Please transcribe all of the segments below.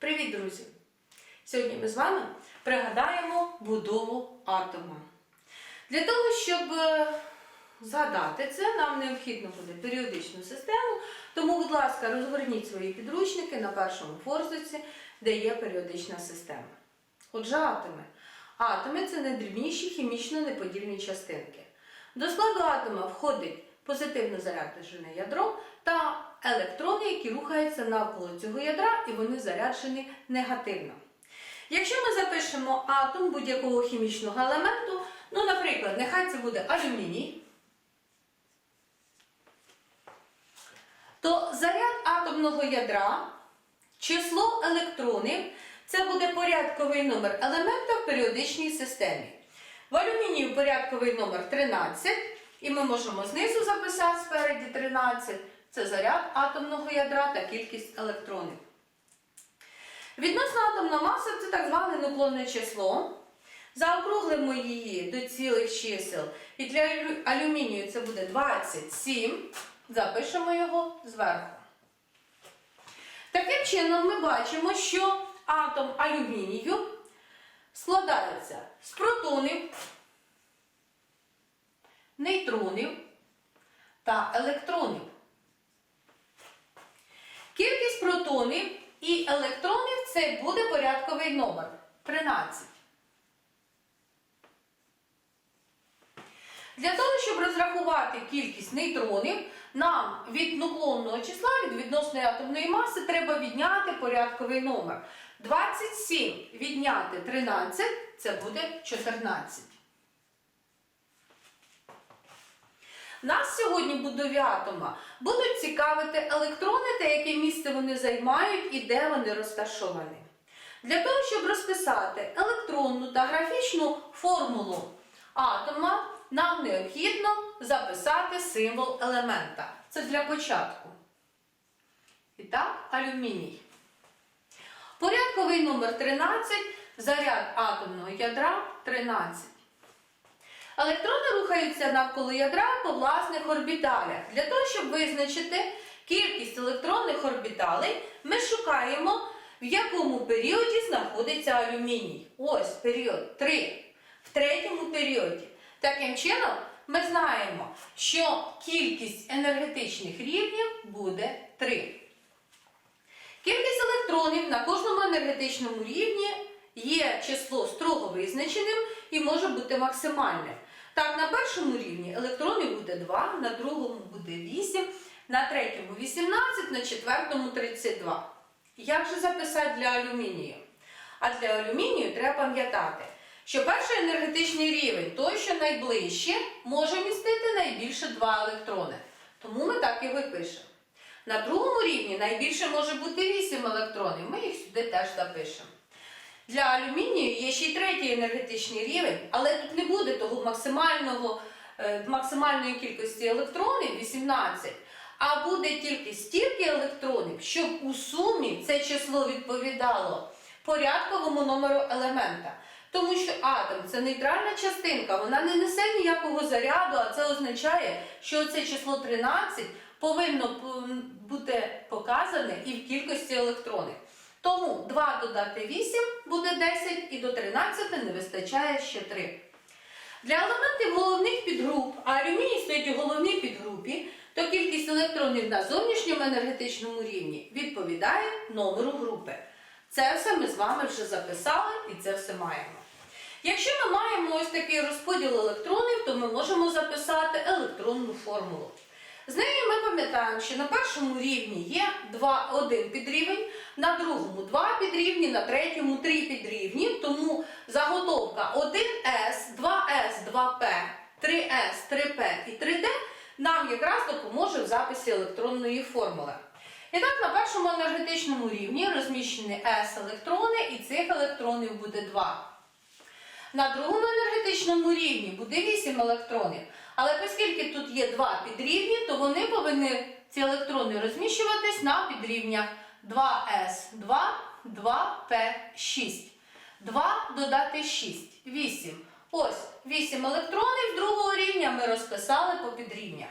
Привіт, друзі! Сьогодні ми з вами пригадаємо будову атома. Для того, щоб е, згадати це, нам необхідно буде періодичну систему, тому, будь ласка, розгорніть свої підручники на першому форзиці, де є періодична система. Отже, атоми. Атоми це найдрібніші хімічно неподільні частинки. До складу атома входить позитивно заряджене ядро та електрони, які рухаються навколо цього ядра, і вони заряджені негативно. Якщо ми запишемо атом будь-якого хімічного елементу, ну, наприклад, нехай це буде алюміній, то заряд атомного ядра, число електронів це буде порядковий номер елемента в періодичній системі. В алюмінію порядковий номер 13, і ми можемо знизу записати спереді 13. Це заряд атомного ядра та кількість електронів. Відносно атомна маса це так зване наклонне число. Заокруглимо її до цілих чисел. І для алюмінію це буде 27. Запишемо його зверху. Таким чином ми бачимо, що атом алюмінію складається з протонів, нейтронів та електронів. Кількість протонів і електронів це буде порядковий номер 13. Для того, щоб розрахувати кількість нейтронів, нам від наклонного числа, від відносної атомної маси, треба відняти порядковий номер. 27 відняти 13 це буде 14. Нас сьогодні будові атома будуть цікавити електрони та яке місце вони займають і де вони розташовані. Для того, щоб розписати електронну та графічну формулу атома, нам необхідно записати символ елемента. Це для початку. І так, алюміній. Порядковий номер 13, заряд атомного ядра 13. Електрони рухаються навколо ядра по власних орбіталях. Для того, щоб визначити кількість електронних орбіталей, ми шукаємо, в якому періоді знаходиться алюміній. Ось період 3. В третьому періоді. Таким чином, ми знаємо, що кількість енергетичних рівнів буде 3. Кількість електронів на кожному енергетичному рівні є число строго визначеним і може бути максимальним. Так, на першому рівні електронів буде 2, на другому буде 8, на третьому 18, на четвертому 32. Як же записати для алюмінію? А для алюмінію треба пам'ятати, що перший енергетичний рівень, той, що найближче, може містити найбільше 2 електрони. Тому ми так і випишемо. На другому рівні найбільше може бути 8 електронів. Ми їх сюди теж запишемо. Для алюмінію є ще й третій енергетичний рівень, але тут не буде того максимального, е, максимальної кількості електронів 18, а буде тільки стільки електронів, щоб у сумі це число відповідало порядковому номеру елемента. Тому що атом це нейтральна частинка, вона не несе ніякого заряду, а це означає, що це число 13 повинно бути показане і в кількості електронів. Тому 2 додати 8 буде 10 і до 13 не вистачає ще 3. Для елементів головних підгруп, а алюміній стоїть у головній підгрупі, то кількість електронів на зовнішньому енергетичному рівні відповідає номеру групи. Це все ми з вами вже записали і це все маємо. Якщо ми маємо ось такий розподіл електронів, то ми можемо записати електронну формулу. З нею ми пам'ятаємо, що на першому рівні є 2, 1 підрівень, на другому 2 підрівні, на третьому 3 підрівні, тому заготовка 1С, 2С, 2П, 3С, 3П і 3D нам якраз допоможе в записі електронної формули. І так, на першому енергетичному рівні розміщені С електрони, і цих електронів буде 2. На другому енергетичному рівні буде 8 електронів. Але оскільки тут є два підрівні, то вони повинні ці електрони розміщуватись на підрівнях 2s2, 2p6. 2 додати 6, 8. Ось 8 електронів другого рівня ми розписали по підрівнях.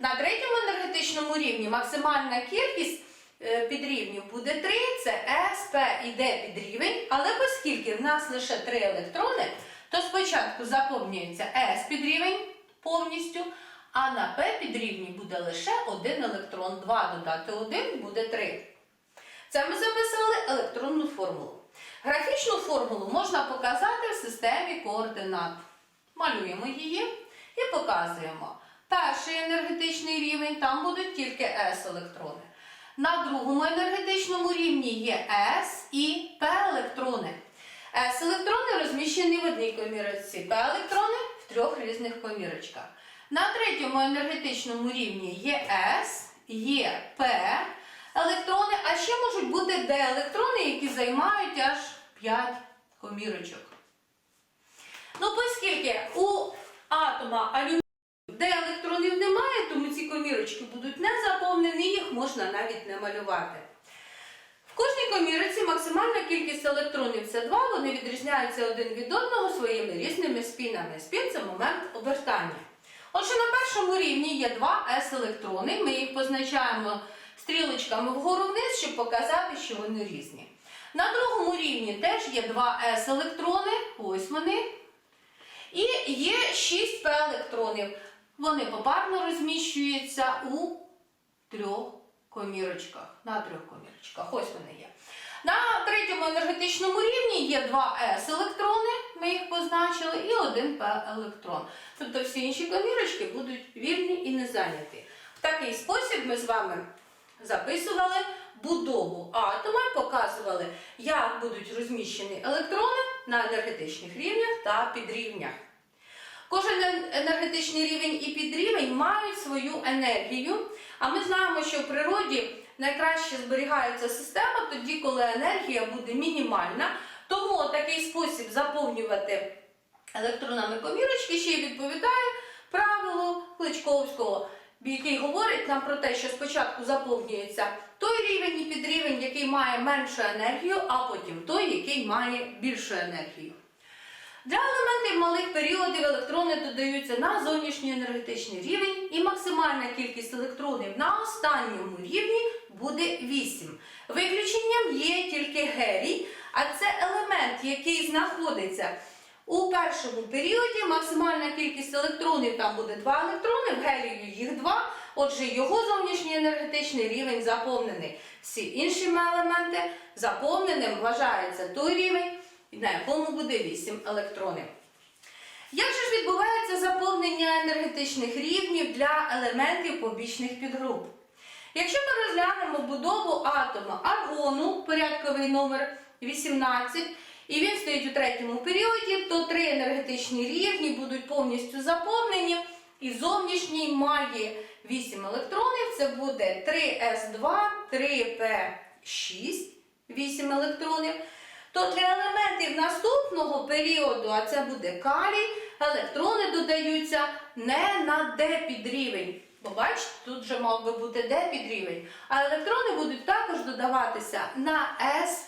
На третьому енергетичному рівні максимальна кількість е, підрівнів буде 3, це P P і D під рівень, але оскільки в нас лише три електрони, то спочатку заповнюється S під рівень повністю, а на P під рівні буде лише один електрон. 2 додати 1 буде 3. Це ми записали електронну формулу. Графічну формулу можна показати в системі координат. Малюємо її і показуємо. Перший енергетичний рівень, там будуть тільки S електрони. На другому енергетичному рівні є S і P електрони. S електрони розміщені в одній комірочці, P електрони трьох різних комірочках. На третьому енергетичному рівні є S, є P електрони, а ще можуть бути D електрони, які займають аж 5 комірочок. Ну, оскільки у атома алюмінію де електронів немає, тому ці комірочки будуть не заповнені, їх можна навіть не малювати. Кожній комірці максимальна кількість електронів це 2, вони відрізняються один від одного своїми різними спінами. Спін це момент обертання. Отже, на першому рівні є 2 s електрони. Ми їх позначаємо стрілочками вгору вниз, щоб показати, що вони різні. На другому рівні теж є 2 s електрони, ось вони. І є 6 p електронів. Вони попарно розміщуються у трьох комірочках. На трьох комірочках. Ось вони є. На третьому енергетичному рівні є 2 s електрони, ми їх позначили, і 1 p електрон. Тобто всі інші комірочки будуть вільні і не зайняті. В такий спосіб ми з вами записували будову атома, показували, як будуть розміщені електрони на енергетичних рівнях та підрівнях. Кожен енергетичний рівень і підрівень мають свою енергію, а ми знаємо, що в природі найкраще зберігається система тоді, коли енергія буде мінімальна. Тому такий спосіб заповнювати електронами комірочки ще й відповідає правилу Кличковського, який говорить нам про те, що спочатку заповнюється той рівень і підрівень, який має меншу енергію, а потім той, який має більшу енергію. Для елементів малих періодів електрони додаються на зовнішній енергетичний рівень, і максимальна кількість електронів на останньому рівні буде 8. Виключенням є тільки гелій, а це елемент, який знаходиться у першому періоді. Максимальна кількість електронів там буде 2 електрони, в гелію їх 2. Отже, його зовнішній енергетичний рівень заповнений. Всі інші елементи заповненим вважається той рівень, на якому буде 8 електронів. Як же ж відбувається заповнення енергетичних рівнів для елементів побічних підгруп? Якщо ми розглянемо будову атома аргону, порядковий номер 18, і він стоїть у третьому періоді, то три енергетичні рівні будуть повністю заповнені, і зовнішній має 8 електронів, це буде 3s2, 3p6, 8 електронів. То для елементів наступного періоду, а це буде калій, електрони додаються не на d підрівень. Бо бачите, тут вже мав би бути d підрівень. А електрони будуть також додаватися на s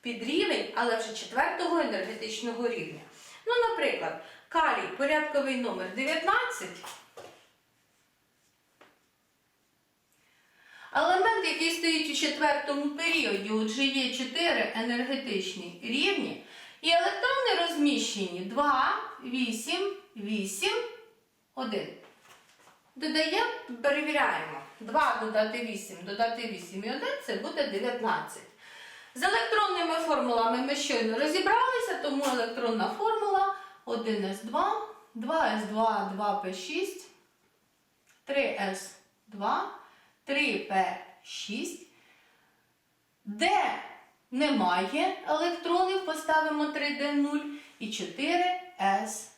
підрівень, але вже четвертого енергетичного рівня. Ну, наприклад, калій, порядковий номер 19. Елемент, який стоїть у четвертому періоді, отже є 4 енергетичні рівні, і електрони розміщені 2, 8, 8, 1. Додаємо, перевіряємо. 2 додати 8, додати 8 і 1 це буде 19. З електронними формулами ми щойно розібралися, тому електронна формула 1s2, 2s2, 2p6, 3s2. 3P6, де немає електронів, поставимо 3D0 і 4S1.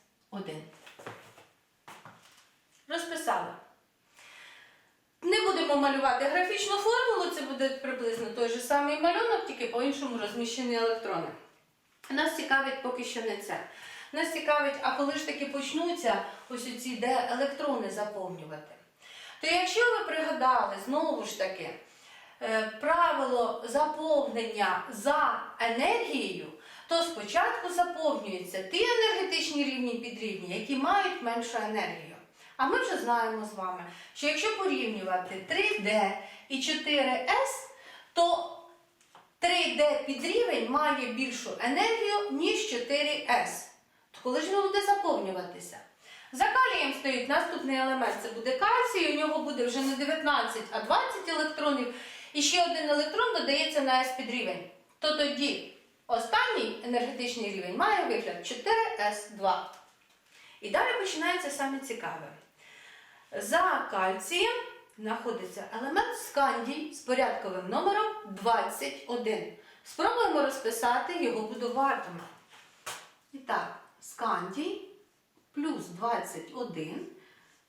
Розписали. Не будемо малювати графічну формулу, це буде приблизно той же самий малюнок, тільки по-іншому розміщені електрони. Нас цікавить поки що не це. Нас цікавить, а коли ж таки почнуться ось оці де електрони заповнювати. То якщо ви пригадали знову ж таки е, правило заповнення за енергією, то спочатку заповнюються ті енергетичні рівні підрівні, які мають меншу енергію. А ми вже знаємо з вами, що якщо порівнювати 3D і 4S, то 3D підрівень має більшу енергію, ніж 4С. То коли ж він буде заповнюватися? За калієм стоїть наступний елемент, це буде кальцій, у нього буде вже не 19, а 20 електронів. І ще один електрон додається на S підрівень. То тоді останній енергетичний рівень має вигляд 4С2. І далі починається саме цікаве. За кальцієм знаходиться елемент скандій з порядковим номером 21. Спробуємо розписати його будову. І так, скандій плюс 21.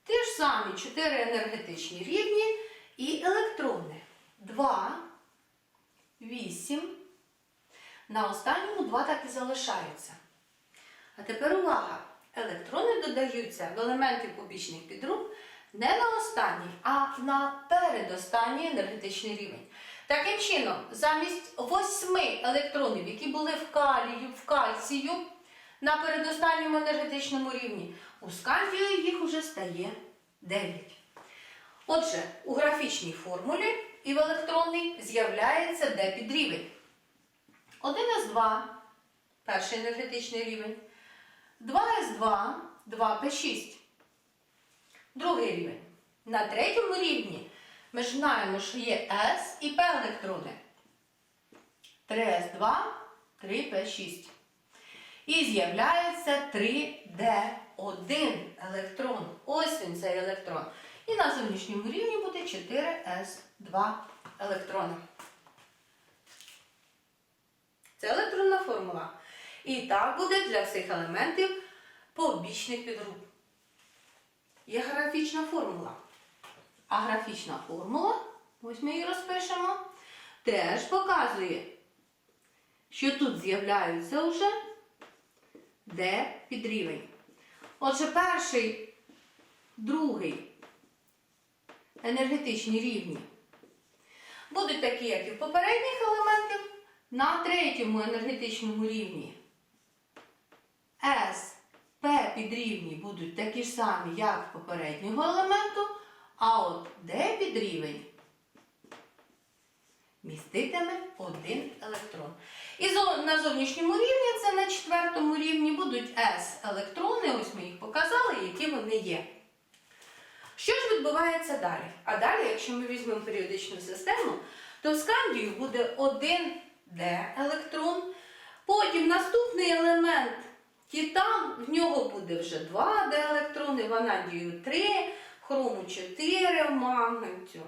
Ті ж самі 4 енергетичні рівні і електрони. 2, 8. На останньому 2 так і залишаються. А тепер увага! Електрони додаються в елементи побічних підруб не на останній, а на передостанній енергетичний рівень. Таким чином, замість восьми електронів, які були в калію, в кальцію на передостанньому енергетичному рівні, у скандію їх уже стає 9. Отже, у графічній формулі і в електронній з'являється де підрівень. 1С2 перший енергетичний рівень. 2С2, 2П6. Другий рівень. На третьому рівні ми ж знаємо, що є С і П електрони. 3С2, 3П6. І з'являється 3D1 електрон. Ось він цей електрон. І на зовнішньому рівні буде 4С2 електрона. Це електронна формула. І так буде для всіх елементів побічних підгруп. Є графічна формула. А графічна формула, ось ми її розпишемо, теж показує, що тут з'являються вже де підрівень. Отже, перший, другий енергетичні рівні будуть такі, як і в попередніх елементів, на третьому енергетичному рівні S, P підрівні будуть такі ж самі, як в попереднього елементу, а от D підрівень міститиме один електрон. І на зовнішньому рівні, це на четвертому рівні, будуть S електрони, ось ми їх показали, які вони є. Що ж відбувається далі? А далі, якщо ми візьмемо періодичну систему, то в скандію буде один D електрон. Потім наступний елемент титан, в нього буде вже 2 D електрони, ванадію 3, хрому 4, в магнетю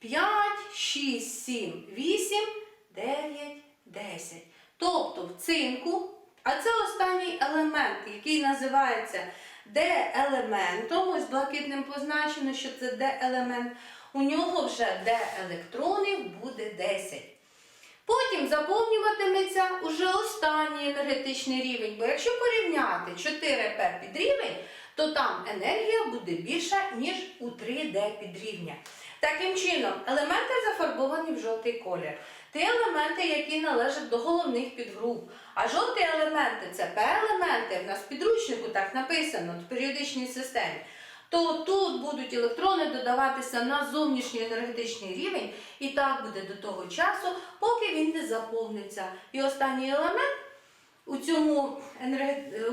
5, 6, 7, 8, 9, 10. Тобто в цинку, а це останній елемент, який називається D-елементом, ось блакитним позначено, що це D-елемент, у нього вже D-електронів буде 10. Потім заповнюватиметься уже останній енергетичний рівень, бо якщо порівняти 4P підрівень, то там енергія буде більша, ніж у 3D підрівня. Таким чином, елементи зафарбовані в жовтий колір. Ті елементи, які належать до головних підгруп. А жовті елементи це П-елементи, в нас в підручнику так написано в періодичній системі. То тут будуть електрони додаватися на зовнішній енергетичний рівень, і так буде до того часу, поки він не заповниться. І останній елемент у цьому,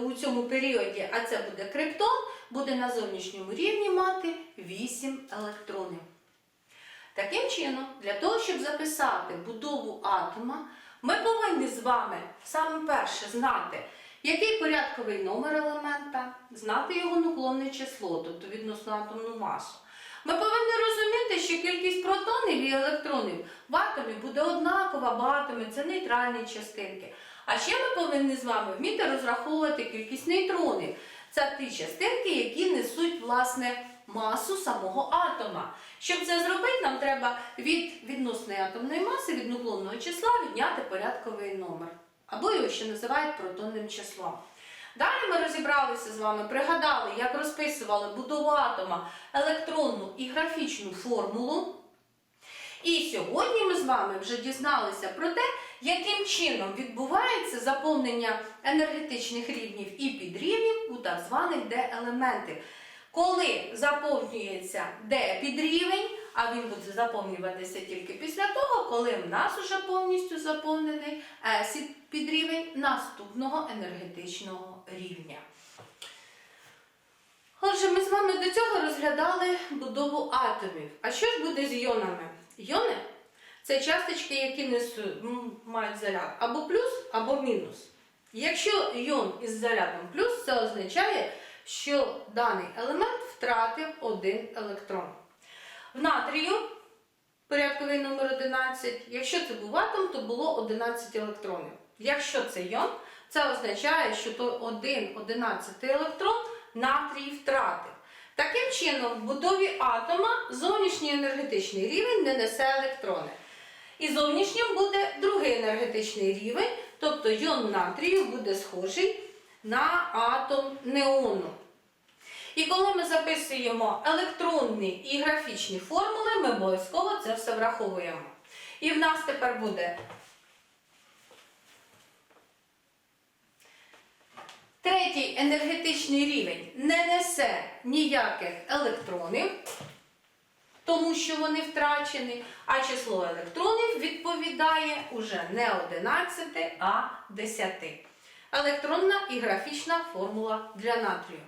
у цьому періоді, а це буде криптон, буде на зовнішньому рівні мати 8 електронів. Таким чином, для того, щоб записати будову атома, ми повинні з вами саме перше знати, який порядковий номер елемента, знати його наклонне число, тобто відносно атомну масу. Ми повинні розуміти, що кількість протонів і електронів в атомі буде однакова, бо атоми це нейтральні частинки. А ще ми повинні з вами вміти розраховувати кількість нейтронів. Це ті частинки, які несуть власне масу самого атома. Щоб це зробити, нам треба від відносної атомної маси, від наклонного числа відняти порядковий номер. Або його ще називають протонним числом. Далі ми розібралися з вами, пригадали, як розписували будову атома електронну і графічну формулу. І сьогодні ми з вами вже дізналися про те, яким чином відбувається заповнення енергетичних рівнів і підрівнів у так званих D-елементів. Коли заповнюється D підрівень, а він буде заповнюватися тільки після того, коли в нас уже повністю заповнений acid під рівень наступного енергетичного рівня. Отже, ми з вами до цього розглядали будову атомів. А що ж буде з йонами? Йони це часточки, які несуть, мають заряд або плюс, або мінус. Якщо йон із зарядом плюс, це означає, що даний елемент втратив один електрон. В натрію порядковий номер 11, якщо це був атом, то було 11 електронів. Якщо це йон, це означає, що то один 11 електрон натрій втратив. Таким чином, в будові атома зовнішній енергетичний рівень не несе електрони. І зовнішнім буде другий енергетичний рівень, тобто йон натрію буде схожий на атом неону. І коли ми записуємо електронні і графічні формули, ми обов'язково це все враховуємо. І в нас тепер буде третій енергетичний рівень не несе ніяких електронів, тому що вони втрачені, а число електронів відповідає уже не 11, а 10. Електронна і графічна формула для натрію.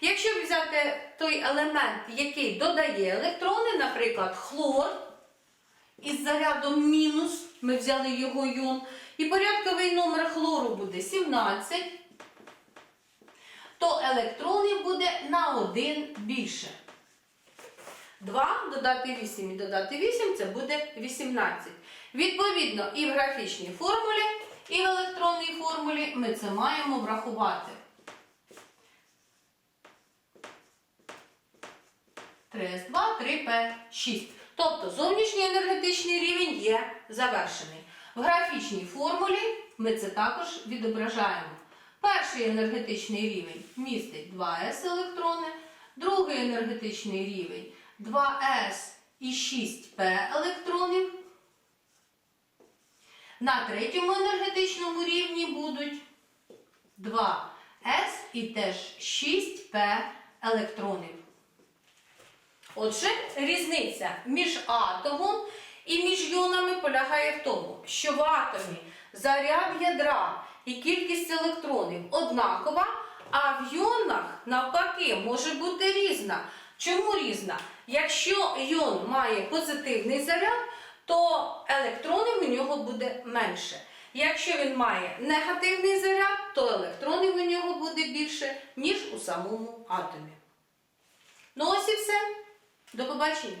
Якщо взяти той елемент, який додає електрони, наприклад, хлор із зарядом мінус, ми взяли його йон, і порядковий номер хлору буде 17, то електронів буде на 1 більше. 2 додати 8 і додати 8 це буде 18. Відповідно, і в графічній формулі, і в електронній формулі ми це маємо врахувати. 3 2, 3 П 6. Тобто зовнішній енергетичний рівень є завершений. В графічній формулі ми це також відображаємо. Перший енергетичний рівень містить 2С електрони, другий енергетичний рівень 2С і 6П електронів. На третьому енергетичному рівні будуть 2С і теж 6П електронів. Отже, різниця між атомом і між йонами полягає в тому, що в атомі заряд ядра і кількість електронів однакова, а в йонах навпаки може бути різна. Чому різна? Якщо йон має позитивний заряд, то електронів у нього буде менше. Якщо він має негативний заряд, то електронів у нього буде більше, ніж у самому атомі. Ну ось і все. До побачення!